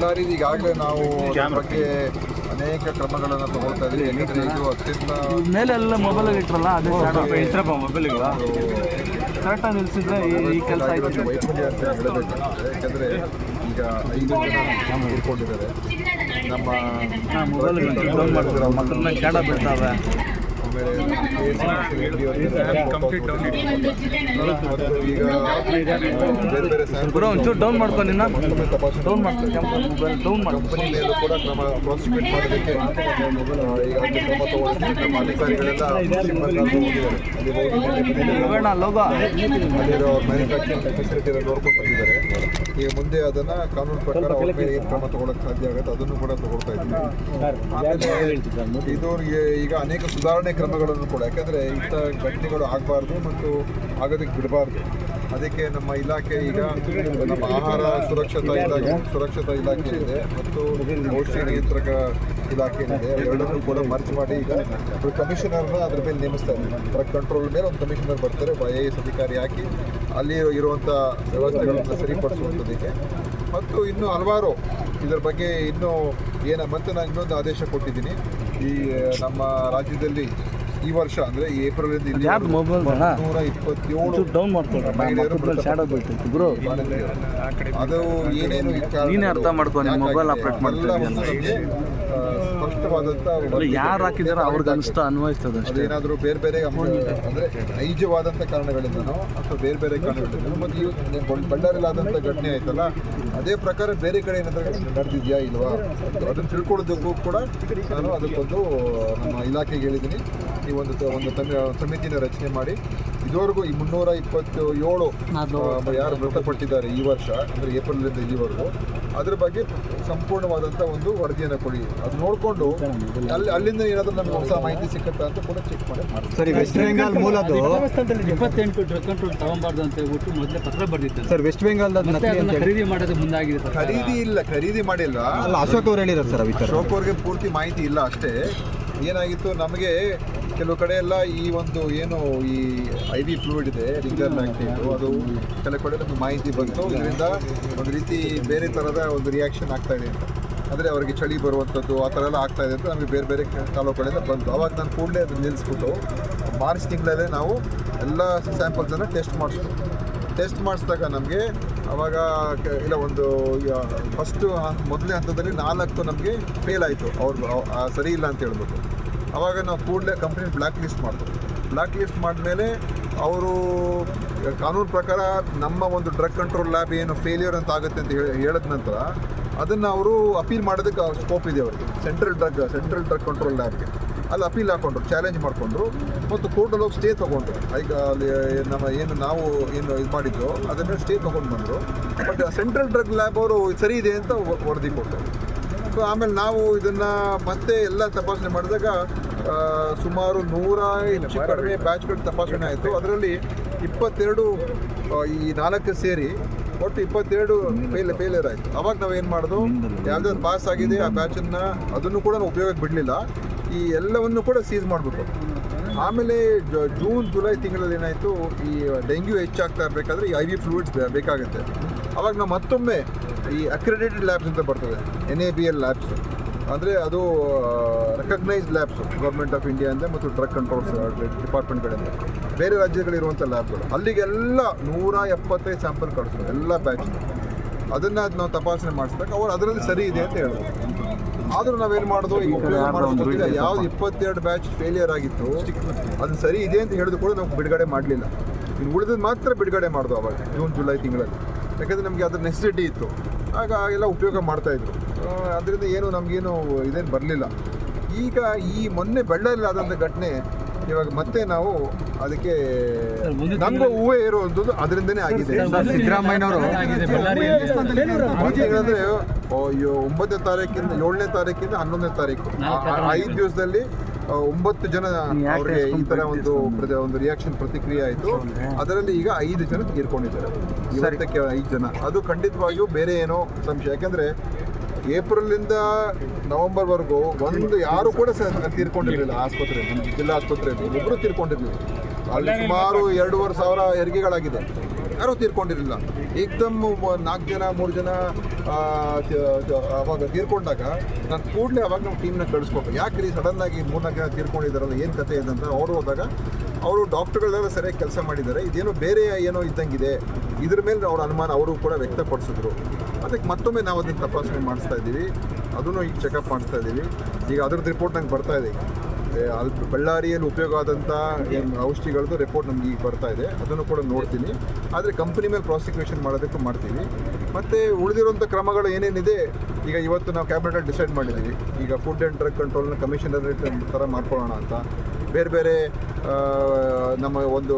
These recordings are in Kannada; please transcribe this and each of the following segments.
ಬಳ್ಳಾರಿದು ಈಗಾಗಲೇ ನಾವು ಅದ್ರ ಬಗ್ಗೆ ಅನೇಕ ಕ್ರಮಗಳನ್ನು ತಗೊಳ್ತಾ ಇದ್ದೀವಿ ಯಾಕಂದರೆ ಇದು ಅತ್ಯಂತ ಮೇಲೆಲ್ಲ ಮೊಬೈಲ್ ಇಟ್ರಲ್ಲ ಅದೇ ಮೊಬೈಲ್ ಕರೆಕ್ಟ್ ಕರೆಕ್ಟಾಗಿ ನಿಲ್ಸಿದ್ರೆ ಈ- ಕೆಲಸ ಆಯ್ತು ಒಂದು ವೈಫಲ್ಯ ಅಂತ ಹೇಳಬೇಕಾಗ್ತದೆ ಯಾಕಂದರೆ ಈಗ ಐದು ಜನ ಇಟ್ಕೊಂಡಿದ್ದಾರೆ ನಮ್ಮ ಮೊಬೈಲ್ ಡೌನ್ ಈಗ ಬೇರೆ ಬೇರೆ ಬ್ರೋ ಒಂಚೂರು ಡೌನ್ ಮಾಡ್ಕೊ ನಿನ್ನ ತಪಾಸಣೆ ಡೌನ್ ಮಾಡ್ಕೊಂಡು. ಮೊಬೈಲ್ ಡೌನ್ ಮಾಡ್ಕೊ ಕಂಪನಿ ಮೇಲೂ ಕೂಡ ಕ್ರಮ ಪ್ರಾಸಿಕ್ಯೂಟ್ ಮಾಡೋದಕ್ಕೆ ಈಗಾಗಲೇ ಕ್ರಮ ತಗೊಳ್ಳಿ ನಮ್ಮ ಅಧಿಕಾರಿಗಳೆಲ್ಲ ಹೋಗಿದ್ದಾರೆ ಲೋಗೋ ಅಲ್ಲಿರೋ ಮ್ಯಾನುಫ್ಯಾಕ್ಚರಿಂಗ್ ಫೆಸಿಲಿಟಿ ನೋಡ್ಕೊಂಡು ಬಂದಿದ್ದಾರೆ. ಈಗ ಮುಂದೆ ಅದನ್ನ ಕಾನೂನು ಪ್ರಕಾರ ಅವ್ರ ಮೇಲೆ ಏನು ಕ್ರಮ ತಗೊಳಕ್ಕೆ ಸಾಧ್ಯ ಆಗುತ್ತೆ ಅದನ್ನು ಕೂಡ ತಗೊಳ್ತಾ ಇದ್ದೀವಿ. ಆಮೇಲೆ ಇದು ಈಗ ಅನೇಕ ಸುಧಾರಣೆ ಕ್ರಮಗಳನ್ನು ಕೂಡ. ಯಾಕಂದರೆ ಇಂಥ ಘಟನೆಗಳು ಆಗಬಾರ್ದು ಮತ್ತು ಆಗೋದಕ್ಕೆ ಬಿಡಬಾರ್ದು. ಅದಕ್ಕೆ ನಮ್ಮ ಇಲಾಖೆ ಈಗ ನಮ್ಮ ಆಹಾರ ಸುರಕ್ಷತಾ ಇಲಾಖೆ ಸುರಕ್ಷತಾ ಇಲಾಖೆ ಇದೆ ಮತ್ತು ಔಷಧಿ ನಿಯಂತ್ರಕ ಇಲಾಖೆ ಇದೆ. ಎರಡನ್ನೂ ಕೂಡ ಮರ್ಚ್ ಮಾಡಿ ಈಗ ಕಮಿಷನರ್ನ ಅದ್ರ ಮೇಲೆ ನೇಮಿಸ್ತಾ ಅದರ ಕಂಟ್ರೋಲ್ ಮೇಲೆ ಒಂದು ಕಮಿಷನರ್ ಬರ್ತಾರೆ ಐ ಎ ಎಸ್ ಅಧಿಕಾರಿ ಹಾಕಿ ಅಲ್ಲಿ ಇರುವಂಥ ವ್ಯವಸ್ಥೆಗಳನ್ನು ಸರಿಪಡಿಸುವಂಥದ್ದಕ್ಕೆ. ಮತ್ತು ಇನ್ನೂ ಹಲವಾರು ಇದರ ಬಗ್ಗೆ ಇನ್ನೂ ಏನ ಮತ್ತೆ ನಾನು ಇನ್ನೊಂದು ಆದೇಶ ಕೊಟ್ಟಿದ್ದೀನಿ. ಈ, ನಮ್ಮ ರಾಜ್ಯದಲ್ಲಿ ಈ ವರ್ಷ ಅಂದ್ರೆ ಏಪ್ರಿಲ್ ಯಾವ್ದು ಮೊಬೈಲ್ ನೂರ ಇಪ್ಪತ್ತೇಳು ಡೌನ್ ಮಾಡ್ಕೊಳ್ಳಿ ಶಾಡೋ ಬೀಳ್ತಿತ್ತು ಬ್ರೋ ಅದು ಏನೇನು ನೀನೇ ಅರ್ಥ ಮಾಡ್ಕೊ, ಮೊಬೈಲ್ ಆಪ್ರೇಟ್ ಯಾಕಾಗಿದೆ, ಸ್ಪಷ್ಟವಾದಂಥ ಯಾರು ಹಾಕಿದಾರೋ ಅವ್ರಿಗೆ ಅನಿಸ್ತಾ ಅನ್ವಯಿಸ್ತದೆ ಅದೇನಾದರೂ ಬೇರೆ ಬೇರೆ ಕಾರಣಗಳಿಂದ ಅಂದ್ರೆ ನೈಜವಾದಂಥ ಕಾರಣಗಳಿಂದನೋ ಅಥವಾ ಬೇರೆ ಬೇರೆ ಕಾರಣಗಳಿಂದನೋ ಮತ್ತು ಇವು ಬಳ್ಳಾರಿಲಾದಂಥ ಘಟನೆ ಆಯ್ತಲ್ಲ ಅದೇ ಪ್ರಕಾರ ಬೇರೆ ಕಡೆ ಏನಾದರೂ ನಡೆದಿದೆಯಾ ಇಲ್ವಾ? ಅದನ್ನು ತಿಳ್ಕೊಳ್ಳೋದಕ್ಕೂ ಕೂಡ ನಾನು ಅದಕ್ಕೊಂದು ನಮ್ಮ ಇಲಾಖೆಗೆ ಹೇಳಿದ್ದೀನಿ. ಈ ಒಂದು ಒಂದು ಸಮಿತಿನ ರಚನೆ ಮಾಡಿ. ಇದುವರೆಗೂ ಈ ಮುನ್ನೂರ ಇಪ್ಪತ್ತು ಏಳು ಯಾರು ಮೃತಪಟ್ಟಿದ್ದಾರೆ ಈ ವರ್ಷ ಅಂದರೆ ಏಪ್ರಿಲಿಂದ ಇಲ್ಲಿವರೆಗೂ ಅದ್ರ ಬಗ್ಗೆ ಸಂಪೂರ್ಣವಾದಂಥ ಒಂದು ವರದಿಯನ್ನು ಕೊಡಿ. ಅದು ನೋಡಿಕೊಂಡು ಅಲ್ಲಿ ಅಲ್ಲಿಂದ ಏನಾದರೂ ನಮ್ಗೆ ಹೊಸ ಮಾಹಿತಿ ಸಿಕ್ಕುತ್ತಾ ಅಂತ ಕೂಡ ಚೆಕ್ ಮಾಡಿ. ಮಾಡ್ತೀವಿ. ಸರಿ ವೆಸ್ಟ್ ಬೆಂಗಾಲ್ ಮೂಲದ ಇಪ್ಪತ್ತೆಂಟು ಡ್ರಗ್ ಕಂಟ್ರೋಲ್ ತಗೊಂಬಾರ್ದು ಅಂತ ಹೇಳ್ಬಿಟ್ಟು ಮೊದಲೇ ಪತ್ರ ಬರ್ದಿತ್ತು. ಸರ್ ವೆಸ್ಟ್ ಬೆಂಗಾಲ್ ಖರೀದಿ ಮಾಡೋದು ಮುಂದಾಗಿದೆ ಸರ್ ಖರೀದಿ ಇಲ್ಲ ಖರೀದಿ ಮಾಡಿಲ್ಲ. ಅಲ್ಲ ಅಶೋಕ್ ಅವ್ರು ಹೇಳಿರೋ ಸರ್ ಅಶೋಕ್ ಅವ್ರಿಗೆ ಪೂರ್ತಿ ಮಾಹಿತಿ ಇಲ್ಲ ಅಷ್ಟೇ. ಏನಾಗಿತ್ತು? ನಮಗೆ ಕೆಲವು ಕಡೆ ಎಲ್ಲ ಈ ಒಂದು ಏನು ಈ ಐ ವಿ ಫ್ಲೂಯಿಡ್ ಇದೆ ರಿಂಗರ್ ಲ್ಯಾಕ್ಟೇಟು ಅದು ಕೆಲವು ಕಡೆ ನಮಗೆ ಮಾಹಿತಿ ಬಂತು. ಇದರಿಂದ ಒಂದು ರೀತಿ ಬೇರೆ ಥರದ ಒಂದು ರಿಯಾಕ್ಷನ್ ಆಗ್ತಾ ಇದೆ ಅಂತ. ಅಂದರೆ ಅವರಿಗೆ ಚಳಿ ಬರುವಂಥದ್ದು ಆ ಥರ ಎಲ್ಲ ಆಗ್ತಾ ಇದೆ ಅಂತ ನಮಗೆ ಬೇರೆ ಬೇರೆ ತಾಲೂಕು ಕಡೆಯಿಂದ ಬಂತು. ಅವಾಗ ನಾನು ಕೂಡಲೇ ಅದನ್ನು ನಿಲ್ಲಿಸ್ಬಿಟ್ಟು ಮಾರ್ಚ್ ತಿಂಗಳಲ್ಲೇ ನಾವು ಎಲ್ಲ ಸ್ಯಾಂಪಲ್ಸನ್ನು ಟೆಸ್ಟ್ ಮಾಡಿಸ್ತು ಟೆಸ್ಟ್ ಮಾಡಿಸಿದಾಗ ನಮಗೆ ಅವಾಗ ಇಲ್ಲ ಒಂದು ಫಸ್ಟು ಮೊದಲನೇ ಹಂತದಲ್ಲಿ ನಾಲ್ಕು ನಮಗೆ ಫೇಲ್ ಆಯಿತು. ಅವ್ರು ಸರಿ ಇಲ್ಲ ಅಂತ ಹೇಳ್ಬಿಟ್ಟು. ಅವಾಗ ನಾವು ಕೂಡಲೇ ಕಂಪ್ನಿ ಬ್ಲ್ಯಾಕ್ ಲಿಸ್ಟ್ ಮಾಡಿದ್ರು ಬ್ಲ್ಯಾಕ್ ಲಿಸ್ಟ್ ಮಾಡಿದ್ಮೇಲೆ ಅವರು ಕಾನೂನು ಪ್ರಕಾರ ನಮ್ಮ ಒಂದು ಡ್ರಗ್ ಕಂಟ್ರೋಲ್ ಲ್ಯಾಬ್ ಏನು ಫೇಲಿಯರ್ ಅಂತ ಆಗುತ್ತೆ ಅಂತ ಹೇಳಿ, ಹೇಳಿದ ನಂತರ ಅದನ್ನು ಅವರು ಅಪೀಲ್ ಮಾಡೋದಕ್ಕೆ ಸ್ಕೋಪ್ ಇದೆ ಅವರಿಗೆ. Central drug central drug control ಲ್ಯಾಬ್ಗೆ. ಅಲ್ಲಿ ಅಪೀಲ್ ಹಾಕೊಂಡ್ರು, ಚಾಲೆಂಜ್ ಮಾಡಿಕೊಂಡ್ರು ಮತ್ತು ಕೋರ್ಟಲ್ಲಿ ಹೋಗಿ ಸ್ಟೇ ತೊಗೊಂಡ್ರು. ಈಗ ಅಲ್ಲಿ ನಮ್ಮ ಏನು ನಾವು ಏನು ಇದು ಮಾಡಿದ್ದೋ ಅದನ್ನು ಸ್ಟೇ ತೊಗೊಂಡು ಬಂದರು. ಬಟ್ ಸೆಂಟ್ರಲ್ ಡ್ರಗ್ ಲ್ಯಾಬ್ ಅವರು ಸರಿ ಇದೆ ಅಂತ ವರದಿ ಕೊಟ್ಟರು. ಸೊ ಆಮೇಲೆ ನಾವು ಇದನ್ನು ಮತ್ತೆ ಎಲ್ಲ ತಪಾಸಣೆ ಮಾಡಿದಾಗ ಸುಮಾರು ನೂರ ಹೆಚ್ಚು ಕಡಿಮೆ ಬ್ಯಾಚ್ಗಳು ತಪಾಸಣೆ ಆಯಿತು. ಅದರಲ್ಲಿ ಇಪ್ಪತ್ತೆರಡು ಈ ನಾಲ್ಕು ಸೇರಿ ಒಟ್ಟು ಇಪ್ಪತ್ತೆರಡು ಫೇಲ್ ಫೇಲಿಯರ್ ಆಯಿತು. ಅವಾಗ ನಾವು ಏನು ಮಾಡೋದು? ಯಾವ್ದಾದ್ರು ಪಾಸ್ ಆಗಿದೆ ಆ ಬ್ಯಾಚನ್ನು ಅದನ್ನು ಕೂಡ ನಾವು ಉಪಯೋಗಕ್ಕೆ ಬಿಡಲಿಲ್ಲ. ಈ ಎಲ್ಲವನ್ನು ಕೂಡ ಸೀಸ್ ಮಾಡಿಬಿಟ್ಟು ಆಮೇಲೆ ಜೂನ್ ಜುಲೈ ತಿಂಗಳಲ್ಲಿ ಏನಾಯಿತು? ಈ ಡೆಂಗ್ಯೂ ಹೆಚ್ಚಾಗ್ತಾ ಇರಬೇಕಾದ್ರೆ ಈ ಐ ವಿ ಫ್ಲೂಯಿಡ್ಸ್ ಬೇಕಾಗುತ್ತೆ. ಅವಾಗ ನಾವು ಮತ್ತೊಮ್ಮೆ ಈ ಅಕ್ರೆಡಿಟೆಡ್ ಲ್ಯಾಬ್ಸ್ ಅಂತ ಬರ್ತದೆ N A B L labs ಅಂದರೆ ಅದು recognise labs government of India ಇಂಡಿಯಾದಿಂದ ಮತ್ತು ಡ್ರಗ್ ಕಂಟ್ರೋಲ್ಸ್ ಡಿಪಾರ್ಟ್ಮೆಂಟ್ಗಳಿಂದ ಬೇರೆ ರಾಜ್ಯಗಳಿರುವಂಥ ಲ್ಯಾಬ್ಗಳು ಅಲ್ಲಿಗೆಲ್ಲ ನೂರ ಎಪ್ಪತ್ತೈದು ಸ್ಯಾಂಪಲ್ ಕಳಿಸ್ತಾರೆ, ಎಲ್ಲ ಬ್ಯಾಚ್ ಅದನ್ನು ನಾವು ತಪಾಸಣೆ ಮಾಡಿಸಿದಾಗ ಅವ್ರು ಅದರಲ್ಲಿ ಸರಿ ಇದೆ ಅಂತ ಹೇಳಿದ್ರು ಆದರೂ ನಾವೇನು ಮಾಡೋದು ಯಾವ್ದು ಇಪ್ಪತ್ತೆರಡು ಬ್ಯಾಚ್ ಫೇಲಿಯರ್ ಆಗಿತ್ತು ಅದು ಸರಿ ಇದೆ ಅಂತ ಹೇಳಿದ್ರು ಕೂಡ ನಾವು ಬಿಡುಗಡೆ ಮಾಡಲಿಲ್ಲ. ಇನ್ನು ಉಳಿದ್ರೆ ಮಾತ್ರ ಬಿಡುಗಡೆ ಮಾಡೋದು ಅವಾಗ, ಜೂನ್, ಜುಲೈ ತಿಂಗಳಲ್ಲಿ. ಯಾಕಂದರೆ ನಮಗೆ ಅದ್ರ ನೆಸೆಸಿಟಿ ಇತ್ತು. ಆಗ ಎಲ್ಲ ಉಪಯೋಗ ಮಾಡ್ತಾಯಿದ್ರು ಅದರಿಂದ ಏನು ನಮಗೇನು ಇದೇನು ಬರಲಿಲ್ಲ. ಈಗ ಈ ಮೊನ್ನೆ ಬೆಳ್ಳಲ್ಲಿ ಆದಂಥ ಘಟನೆ ಇವಾಗ ಮತ್ತೆ ನಾವು ಅದಕ್ಕೆ ನಮಗೂ ಹೂವೇ ಇರುವಂಥದ್ದು ಅದರಿಂದನೇ ಆಗಿದೆ. ಸಿದ್ದರಾಮಯ್ಯನವರು ಅಯ್ಯೋ ಒಂಬತ್ತನೇ ತಾರೀಕಿಂದ ಏಳನೇ ತಾರೀಕಿಂದ ಹನ್ನೊಂದನೇ ತಾರೀಕು. ಐದು ದಿವಸದಲ್ಲಿ ಒಂಬತ್ತು ಜನ ಅವರಿಗೆ ಈ ತರ ಒಂದು ಒಂದು ರಿಯಾಕ್ಷನ್ ಪ್ರತಿಕ್ರಿಯೆ ಆಯಿತು. ಅದರಲ್ಲಿ ಈಗ ಐದು ಜನ ತೀರ್ಕೊಂಡಿದ್ದಾರೆ ಇವತ್ತಕ್ಕೆ ಐದು ಜನ. ಅದು ಖಂಡಿತವಾಗಿಯೂ ಬೇರೆ ಏನೋ ಸಂಶಯ. ಯಾಕಂದ್ರೆ ಏಪ್ರಿಲಿಂದ ನವೆಂಬರ್ವರೆಗೂ ಒಂದು ಯಾರು ಕೂಡ ಸಹ ತೀರ್ಕೊಂಡಿರಲಿಲ್ಲ ಆಸ್ಪತ್ರೆಯಲ್ಲಿ ನಮ್ಮ ಜಿಲ್ಲಾ ಆಸ್ಪತ್ರೆಯಲ್ಲಿ. ಒಬ್ಬರು ತೀರ್ಕೊಂಡಿರಲಿಲ್ಲ. ಅಲ್ಲಿ ಸುಮಾರು ಎರಡೂವರೆ ಸಾವಿರ ಹೆರಿಗೆಗಳಾಗಿದೆ ಯಾರೂ ತೀರ್ಕೊಂಡಿರಲಿಲ್ಲ. ಏಕ್ದಮ್ ನಾಲ್ಕು ಜನ, ಮೂರು ಜನ ಅವಾಗ ತೀರ್ಕೊಂಡಾಗ ನಾನು ಕೂಡಲೇ ಅವಾಗ ನಮ್ಮ ಟೀಮ್ನ ಕಳಿಸ್ಕೊಟ್ಟು ಯಾಕೆ ರೀ ಸಡನ್ನಾಗಿ ಮೂರ್ನಾಲ್ಕು ಜನ ತೀರ್ಕೊಂಡಿದ್ದಾರಲ್ಲ ಏನು ಕತೆ ಇದೆ ಅಂತ ಅವರು ಹೋದಾಗ ಅವರು ಡಾಕ್ಟರ್ಗಳೆಲ್ಲ ಸರಿಯಾಗಿ ಕೆಲಸ ಮಾಡಿದ್ದಾರೆ. ಇದೇನೋ ಬೇರೆ ಏನೋ ಇದ್ದಂಗಿದೆ. ಇದ್ರ ಮೇಲೆ ಅವ್ರ ಅನುಮಾನ ಅವರು ಕೂಡ ವ್ಯಕ್ತಪಡಿಸಿದ್ರು. ಅದಕ್ಕೆ ಮತ್ತೊಮ್ಮೆ ನಾವು ಅದನ್ನು ತಪಾಸಣೆ ಮಾಡಿಸ್ತಾ ಇದ್ದೀವಿ. ಅದನ್ನು ಈಗ ಚೆಕಪ್ ಮಾಡಿಸ್ತಾ ಇದ್ದೀವಿ. ಈಗ ಅದ್ರದ್ದು ರಿಪೋರ್ಟ್ ನಂಗೆ ಬರ್ತಾ ಇದೆ. ಏ, ಅಲ್ಲಿ ಬಳ್ಳಾರಿಯಲ್ಲಿ ಉಪಯೋಗ ಆದಂಥ ಔಷಧಿಗಳದ್ದು ರಿಪೋರ್ಟ್ ನಮ್ಗೆ ಈಗ ಬರ್ತಾ ಇದೆ. ಅದನ್ನು ಕೂಡ ನೋಡ್ತೀನಿ. ಆದರೆ ಕಂಪನಿ ಮೇಲೆ ಪ್ರಾಸಿಕ್ಯೂಷನ್ ಮಾಡೋದಕ್ಕೂ ಮಾಡ್ತೀವಿ. ಮತ್ತು ಉಳಿದಿರುವಂಥ ಕ್ರಮಗಳು ಏನೇನಿದೆ ಈಗ ಇವತ್ತು ನಾವು ಕ್ಯಾಬಿನೆಟಲ್ಲಿ ಡಿಸೈಡ್ ಮಾಡಿದ್ದೀವಿ. ಈಗ ಫುಡ್ ಆ್ಯಂಡ್ ಡ್ರಗ್ ಕಂಟ್ರೋಲ್ನ ಕಮಿಷನರೇಟ್ ಥರ ಮಾಡ್ಕೊಳ್ಳೋಣ ಅಂತ. ಬೇರೆ ಬೇರೆ ನಮ್ಮ ಒಂದು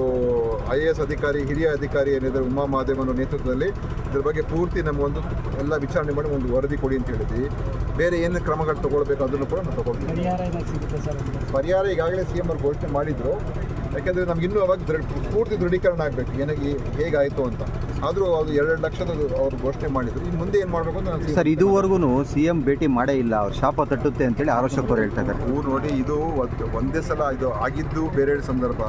ಐ ಎ ಎಸ್ ಅಧಿಕಾರಿ ಹಿರಿಯ ಅಧಿಕಾರಿ ಏನಿದ್ರು ಉಮಾ ಮಹಾದೇವನ ನೇತೃತ್ವದಲ್ಲಿ ಇದ್ರ ಬಗ್ಗೆ ಪೂರ್ತಿ ನಮಗೊಂದು ಎಲ್ಲ ವಿಚಾರಣೆ ಮಾಡಿ ಒಂದು ವರದಿ ಕೊಡಿ ಅಂತ ಹೇಳಿದ್ವಿ. ಬೇರೆ ಏನು ಕ್ರಮಗಳು ತಗೊಳ್ಬೇಕು ಅದನ್ನು ಕೂಡ ನಾವು ತಗೊಳ್ತೀವಿ. ಪರಿಹಾರ ಈಗಾಗಲೇ ಸಿ ಎಂ ಅವ್ರು ಘೋಷಣೆ ಮಾಡಿದ್ರು. ಯಾಕೆಂದರೆ ನಮ್ಗೆ ಇನ್ನೂ ಅವಾಗ ದೃಢ ಪೂರ್ತಿ ದೃಢೀಕರಣ ಆಗಬೇಕು. ಏನಾಗಿ ಹೇಗಾಯಿತು ಅಂತ. ಆದರೂ ಅದು ಎರಡು ಲಕ್ಷದ ಅವ್ರು ಘೋಷಣೆ ಮಾಡಿದ್ರು. ಇನ್ನು ಮುಂದೆ ಏನು ಮಾಡಬೇಕು ಅಂತ ಸರ್ ಇದುವರೆಗೂ ಸಿ ಎಂ ಭೇಟಿ ಮಾಡೇ ಇಲ್ಲ. ಅವ್ರು ಶಾಪ ತಟ್ಟುತ್ತೆ ಅಂತೇಳಿ ಅವರು ಹೇಳ್ತಾ ಇದ್ದಾರೆ. ಊರು ನೋಡಿ ಇದು ಒಂದ್- ಒಂದೇ ಸಲ ಇದು ಆಗಿದ್ದು ಬೇರೆ ಸಂದರ್ಭ.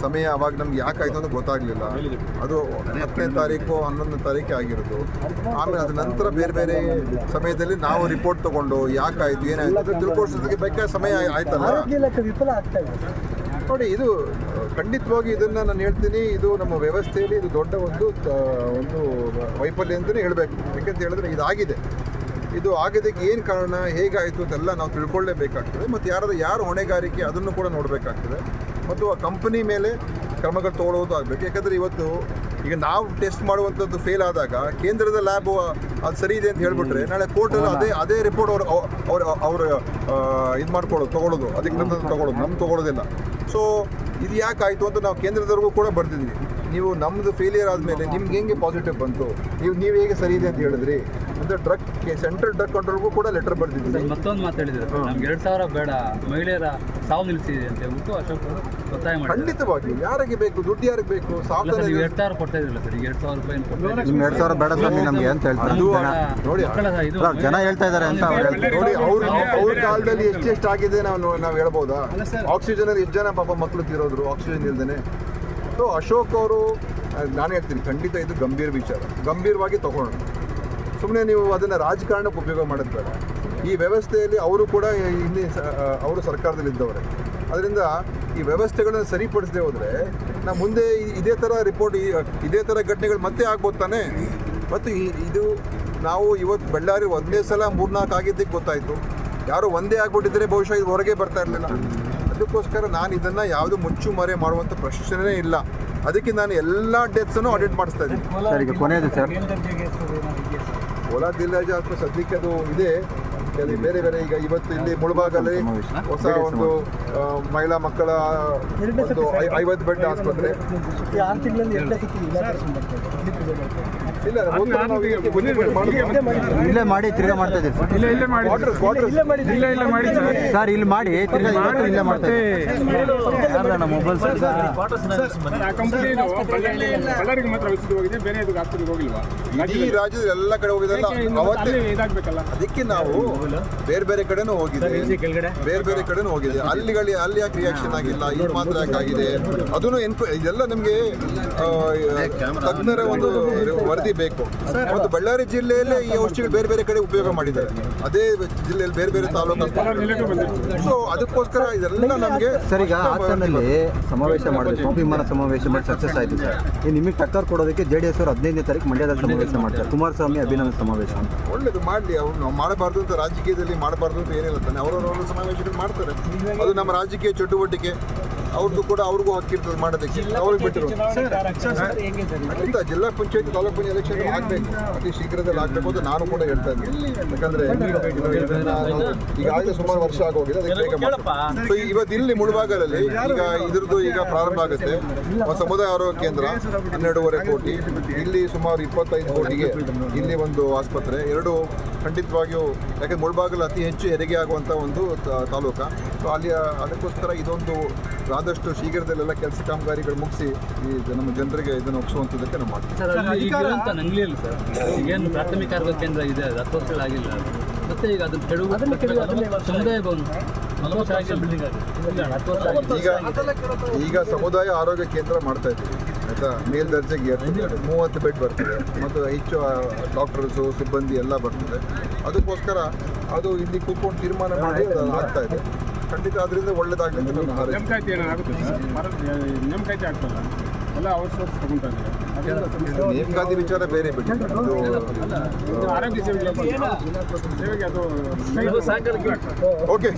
ಸಮಯ ಅವಾಗ ನಮ್ಗೆ ಯಾಕಾಯ್ತು ಅಂತ ಗೊತ್ತಾಗಲಿಲ್ಲ. ಅದು ಹತ್ತನೇ ತಾರೀಕು ಹನ್ನೊಂದನೇ ತಾರೀಕು ಆಗಿರೋದು. ಆಮೇಲೆ ಅದ ನಂತರ ಬೇರೆ ಬೇರೆ ಸಮಯದಲ್ಲಿ ನಾವು ರಿಪೋರ್ಟ್ ತಗೊಂಡು ಯಾಕಾಯ್ತು ಏನಾಯ್ತು ತಿಳ್ಕೊಡ್ಸೋದಕ್ಕೆ ತಿಳ್ಕೊಳ್ಸೋದಕ್ಕೆ ಬೇಕಾದ ಸಮಯ ಆಯ್- ಆಯ್ತಲ್ಲ ವಿಫಲ ಆಗ್ತಾ ಇದೆ. ನೋಡಿ, ಇದು, ಖಂಡಿತವಾಗಿ ಇದನ್ನ ನಾನು ಹೇಳ್ತೀನಿ, ಇದು ನಮ್ಮ ವ್ಯವಸ್ಥೆಯಲ್ಲಿ ಇದು ದೊಡ್ಡ ಒಂದು ಒಂದು ವೈಫಲ್ಯ ಅಂತಲೇ ಹೇಳಬೇಕು. ಯಾಕೆಂತ ಹೇಳಿದ್ರೆ ಇದಾಗಿದೆ ಇದು ಆಗೋದಕ್ಕೆ ಏನು ಕಾರಣ, ಹೇಗಾಯಿತು ಅಂತೆಲ್ಲ ನಾವು ತಿಳ್ಕೊಳ್ಳೇಬೇಕಾಗ್ತದೆ. ಮತ್ತು ಯಾರಾದ್ರೂ ಯಾರು ಹೊಣೆಗಾರಿಕೆ ಅದನ್ನು ಕೂಡ ನೋಡಬೇಕಾಗ್ತದೆ. ಮತ್ತು ಆ ಕಂಪನಿ ಮೇಲೆ ಕ್ರಮಗಳು ತೊಗೊಳ್ಳೋದು ಆಗಬೇಕು. ಯಾಕಂದರೆ ಇವತ್ತು ಈಗ ನಾವು ಟೆಸ್ಟ್ ಮಾಡುವಂಥದ್ದು ಫೇಲ್ ಆದಾಗ ಕೇಂದ್ರದ ಲ್ಯಾಬು ಅದು ಸರಿ ಇದೆ ಅಂತ ಹೇಳ್ಬಿಟ್ರೆ ನಾಳೆ ಕೋರ್ಟಲ್ಲಿ ಅದೇ ಅದೇ ರಿಪೋರ್ಟ್ ಅವರು ಅವರು ಅವರು ಇದು ಮಾಡ್ಕೊಳ್ಳೋದು ತೊಗೊಳ್ಳೋದು. ಅದಕ್ಕೆ ನಂತರ ತೊಗೊಳ್ಳೋದು. ನಮ್ಗೆ ತೊಗೊಳ್ಳೋದಿಲ್ಲ. ಸೊ ಇದು ಯಾಕಾಯಿತು ಅಂತ ನಾವು ಕೇಂದ್ರದವ್ರಿಗೂ ಕೂಡ ಬರ್ದಿದ್ವಿ. ನೀವು ನಮ್ಮದು ಫೇಲಿಯರ್ ಆದಮೇಲೆ ನಿಮ್ಗೆ ಹೆಂಗೆ ಪಾಸಿಟಿವ್ ಬಂತು? ನೀವು ನೀವು ಹೇಗೆ ಸರಿ ಇದೆ ಅಂತ ಹೇಳಿದ್ರಿ? ಅಂತ ಡ್ರಗ್ ಸೆಂಟ್ರಲ್ ಡ್ರಗ್ ಕಂಟ್ರೋಲ್ಗೂ ಕೂಡ ಲೆಟರ್ ಬರ್ದಿದ್ವಿ ಮತ್ತೊಂದು ಮಾತಾಡಿದ್ರು ನಮ್ಗೆ ಎರಡು ಸಾವಿರ ಬೇಡ ಮಹಿಳೆಯರ ಸಾವು ನಿಲ್ಲಿಸಿದೆ ಅಂತ ಹೇಳ್ಬಿಟ್ಟು ಅಶೋಕ್ ಅವರು ಒತ್ತಾಯ ಮಾಡಿ ಖಂಡಿತವಾಗಿ. ಯಾರಿಗೆ ಬೇಕು? ದುಡ್ಡು ಯಾರಿಗೆ ಬೇಕು? ಸಾವಿರ ಎರಡು ನೀವು ಎರಡ್ ಸಾವಿರ ಕೊಡ್ತಾ ಇದ್ರಲ್ಲ ಸರ್ ಈಗ ಎರಡ್ ಸಾವಿರ ರೂಪಾಯಿ. ನಿಮ್ಗೆ ಎರಡು ಸಾವಿರ ಬೇಡ ಸ್ವಾಮಿ ನಮ್ಗೆ ಅಂತ ಹೇಳ್ತಾರೆ? ಜನ ನೋಡಿ ಜನ ಹೇಳ್ತಾ ಇದ್ದಾರೆ ಅಂತ ನೋಡಿ ಅವ್ರ ಅವ್ರ ಕಾಲದಲ್ಲಿ ಎಷ್ಟೆಷ್ಟು ಆಗಿದೆ ನಾವು ನಾವು ಹೇಳ್ಬೋದಾ? ಆಕ್ಸಿಜನ್ ಅಲ್ಲಿ ಎಷ್ಟು ಜನ ಪಾಪ ಮಕ್ಕಳು ತೀರೋದ್ರು? ಆಕ್ಸಿಜನ್ ಇಲ್ದೇನೆ. ಸೊ ಅಶೋಕ್ ಅವರು ನಾನು ಹೇಳ್ತೀನಿ, ಖಂಡಿತ ಇದು ಗಂಭೀರ ವಿಚಾರ. ಗಂಭೀರವಾಗಿ ತಗೊಳ್ಳೋಣ. ಸುಮ್ಮನೆ ನೀವು ಅದನ್ನು ರಾಜಕಾರಣಕ್ಕೆ ಉಪಯೋಗ ಮಾಡೋದು ಈ ವ್ಯವಸ್ಥೆಯಲ್ಲಿ ಅವರು ಕೂಡ ಇಲ್ಲಿ ಅವರು ಸರ್ಕಾರದಲ್ಲಿ ಇದ್ದವರೇ ಅದರಿಂದ ಈ ವ್ಯವಸ್ಥೆಗಳನ್ನು ಸರಿಪಡಿಸದೆ ಹೋದರೆ ನಾವು ಮುಂದೆ ಇದೇ ಥರ ರಿಪೋರ್ಟ್ ಇದೇ ಥರ ಘಟನೆಗಳು ಮತ್ತೆ ಆಗ್ಬೋದು ತಾನೇ? ಮತ್ತು ಇದು ನಾವು ಇವತ್ತು ಬಳ್ಳಾರಿ ಒಂದೇ ಸಲ ಮೂರ್ನಾಲ್ಕು ಆಗಿದ್ದಕ್ಕೆ ಗೊತ್ತಾಯಿತು. ಯಾರು ಒಂದೇ ಆಗ್ಬಿಟ್ಟಿದ್ರೆ ಬಹುಶಃ ಇದು ಹೊರಗೆ ಬರ್ತಾ ಇರಲಿಲ್ಲ. ಅದಕ್ಕೋಸ್ಕರ ನಾನು ಇದನ್ನು ಯಾವುದು ಮುಚ್ಚು ಮರೆ ಮಾಡುವಂಥ ಪ್ರಶ್ನೆನೇ ಇಲ್ಲ. ಅದಕ್ಕೆ ನಾನು ಎಲ್ಲ ಡೆತ್ಸನ್ನು ಆಡಿಟ್ ಮಾಡಿಸ್ತಾ ಇದ್ದೀನಿ. ಸರ್ ಈಗ ಕೊನೆಯದು ಸರ್. ಕೋಲಾರ ಜಿಲ್ಲಾ ಆಸ್ಪತ್ರೆ ಸದ್ಯಕ್ಕೆ ಅದು ಇದೆ. ಕೆಲವು ಬೇರೆ ಬೇರೆ ಈಗ ಇವತ್ತು ಇಲ್ಲಿ ಮುಳಬಾಗಲ್ಲಿ ಹೊಸ ಒಂದು ಮಹಿಳಾ ಮಕ್ಕಳ ಒಂದು ಐವತ್ತು ಬೆಡ್ ಆಸ್ಪತ್ರೆ. ಇಲ್ಲ ಮಾಡಿ ತಿರ್ಗಾ ಮಾಡ್ತಾ ಇದ್ದೀರಿ ಸರ್. ಇಲ್ಲ ಇಲ್ಲೇ ಮಾಡಿ Quarters, quarters. ಇಲ್ಲ ಇಲ್ಲ ಮಾಡಿ ಸರ್ ಸರ್ ಇಲ್ಲಿ ಮಾಡಿ ತಿರ್ಗಾ ಇವತ್ತು ಇಲ್ಲೇ ಮಾಡ್ತಾ ಇದ್ದೀರಿ. Mobile sir? ಆ ಕಂಪನಿ ಬಳ್ಳಾರಿಗೆ ಮಾತ್ರ ಔಷಧಿ ಹೋಗಿದೆ ಬೇರೆ ಇದಕ್ಕೆ ಆಸ್ಪತ್ರೆಗೆ ಹೋಗಿಲ್ವಾ? ಇಡೀ ರಾಜ್ಯದ ಎಲ್ಲ ಕಡೆ ಹೋಗಿದಲ್ಲ ಅವತ್ತೇ ಅಲ್ಲಿ ಇದಾಗಬೇಕಲ್ಲ? ಅದಕ್ಕೆ ನಾವು ಬೇರೆ ಬೇರೆ ಕಡೆನೂ ಹೋಗಿದೆ. ಬೇರೆ ಬೇರೆ ಕಡೆನೂ ಹೋಗಿದೆ. ಅಲ್ಲಿಗಳಿ ಅಲ್ಲಿ ಯಾಕೆ ರಿಯಾಕ್ಷನ್ ಆಗಿಲ್ಲ? ಇಲ್ಲಿ ಮಾತ್ರ ಯಾಕೆ ಆಗಿದೆ ಅದನ್ನು ಎನ್ಕ್ವ ಇದೆಲ್ಲ ನಮಗೆ ತಜ್ಞರ ಒಂದು ವರದಿ ಬೇಕು. ಮತ್ತು ಬಳ್ಳಾರಿ ಜಿಲ್ಲೆಯಲ್ಲೇ ಈ ಔಷಧಿಗಳು ಬೇರೆ ಬೇರೆ ಕಡೆ ಉಪಯೋಗ ಮಾಡಿದ್ದಾರೆ. ಅದೇ ಜಿಲ್ಲೆಯಲ್ಲಿ ಬೇರೆ ಬೇರೆ ತಾಲೂಕು ಸೊ ಅದಕ್ಕೋಸ್ಕರ ಇದೆಲ್ಲ ನಮಗೆ ಸರ್ ಈಗ ಹಾಸನಲ್ಲಿ ಸಮಾವೇಶ ಮಾಡಿದ್ರು. ಸ್ವಾಭಿಮಾನ ಸಮಾವೇಶ ಮಾಡಿ ಸಕ್ಸಸ್ ಆಯಿತು ಸರ್. ಈ ನಿಮಗೆ ಟಕ್ಕರ್ ಕೊಡೋದಕ್ಕೆ ಜೆ ಡಿ ಎಸ್ ಅವರು ಹದಿನೈದನೇ ತಾರೀಕು ಮಂಡ್ಯದಲ್ಲಿ ಸಮಾವೇಶ ಮಾಡ್ತಾರೆ. ಕುಮಾರಸ್ವಾಮಿ ಅಭಿನಂದನೆ ಸಮಾವೇಶ. ಅಂತ ಒಳ್ಳೇದು ಮಾಡಲಿ. ಅವ್ರು ನಾವು ಮಾಡಬಾರ್ದು ಅಂತ ರಾಜಕೀಯದಲ್ಲಿ ಮಾಡಬಾರ್ದು ಅಂತ ಏನಿಲ್ಲ ತಾನೆ. ಅವರವರ ಸಮಾವೇಶಗಳು ಮಾಡ್ತಾರೆ. ಅದು ನಮ್ಮ ರಾಜಕೀಯ ಚಟುವಟಿಕೆ. ಅವ್ರದ್ದು ಕೂಡ ಅವ್ರಿಗೂ ಹಕ್ಕಿರ್ತದೆ ಮಾಡೋದಕ್ಕೆ. ಅವ್ರಿಗೆ ಬಿಟ್ಟಿರೋ ಖಂಡಿತ ಜಿಲ್ಲಾ ಪಂಚಾಯತ್ ತಾಲೂಕು ಪಂಚಾಯತ್ ಎಲೆಕ್ಷನ್ ಆಗಬೇಕು. ಅತಿ ಶೀಘ್ರದಲ್ಲಿ ಆಗಬೇಕು ಅಂತ ನಾನು ಕೂಡ ಹೇಳ್ತಾ ಇದ್ದೀನಿ. ಯಾಕಂದ್ರೆ ಈಗಾಗಲೇ ಸುಮಾರು ವರ್ಷ ಆಗೋಗಿದೆ ಅದಕ್ಕೆ ಸೊ ಇವತ್ತು ಇಲ್ಲಿ ಮುಳುಬಾಗಲಲ್ಲಿ ಈಗ ಇದ್ರದ್ದು ಈಗ ಪ್ರಾರಂಭ ಆಗುತ್ತೆ. ಒಂದು ಸಮುದಾಯ ಆರೋಗ್ಯ ಕೇಂದ್ರ ಹನ್ನೆರಡೂವರೆ ಕೋಟಿ. ಇಲ್ಲಿ ಸುಮಾರು ಇಪ್ಪತ್ತೈದು ಕೋಟಿಗೆ ಇಲ್ಲಿ ಒಂದು ಆಸ್ಪತ್ರೆ. ಎರಡು ಖಂಡಿತವಾಗಿಯೂ ಯಾಕೆಂದರೆ ಮುಳ್ಬಾಗಲು ಅತಿ ಹೆಚ್ಚು ಹೆರಿಗೆ ಆಗುವಂಥ ಒಂದು ತಾಲೂಕು. ಸೊ ಅಲ್ಲಿ ಅದಕ್ಕೋಸ್ಕರ ಇದೊಂದು ಆದಷ್ಟು ಶೀಘ್ರದಲ್ಲೆಲ್ಲ ಕೆಲಸ ಕಾಮಗಾರಿಗಳು ಮುಗಿಸಿ ಈ ನಮ್ಮ ಜನರಿಗೆ ಇದನ್ನು ಒಪ್ಪಿಸುವಂಥದ್ದಕ್ಕೆ ನಾವು ಮಾಡ್ತೀವಿ. ಸರ್ ಅಲ್ಲಿ ಈಗಿರುವಂತ ನಂಗ್ಲಿಯಲ್ಲಿ ಸರ್. ಈಗೇನು ಪ್ರಾಥಮಿಕ ಆರೋಗ್ಯ ಕೇಂದ್ರ ಇದೆ ಅದು ಹತ್ತು ವರ್ಷ ಆಗಿಲ್ಲ. ಮತ್ತೆ ಈಗ ಅದನ್ನು ಕೆಡವು ಸಮುದಾಯ ಭವನ. ಈಗ ಈಗ ಸಮುದಾಯ ಆರೋಗ್ಯ ಕೇಂದ್ರ ಮಾಡ್ತಾ ಇದ್ದೀವಿ. ಆಯಿತಾ ಮೇಲ್ದರ್ಜೆಗೆ ಏರ್ತದೆ ಮೂವತ್ತು ಬೆಡ್ ಬರ್ತದೆ. ಮತ್ತು ಹೆಚ್ಚು ಡಾಕ್ಟರ್ಸು ಸಿಬ್ಬಂದಿ ಎಲ್ಲ ಬರ್ತದೆ. ಅದಕ್ಕೋಸ್ಕರ ಅದು ಇಲ್ಲಿ ಕೂತ್ಕೊಂಡು ತೀರ್ಮಾನ ಮಾಡಿ ಆಗ್ತಾ ಇದೆ. ಖಂಡಿತ ಅದರಿಂದ ಒಳ್ಳೇದಾಗಲಿ ಅಂತ ಹಾರೈಕೆ. ನೇಮಕಾತಿ ಏನಾಗುತ್ತೆ? ನೇಮಕಾತಿ ಆಗ್ತಲ್ಲ? ಎಲ್ಲ ಔಟ್ಸೋರ್ಸ್ ತಗೊಂತಾ ಇದ್ದಾರೆ ಅದರಿಂದ ಸಮಸ್ಯೆ. ನೇಮಕಾತಿ ವಿಚಾರ ಬೇರೆ ಬಿಡಿ. ಇದು ಆರೋಗ್ಯ ಸೇವೆಗೆ ಸೇವೆಗೆ ಅದು ಓಕೆ.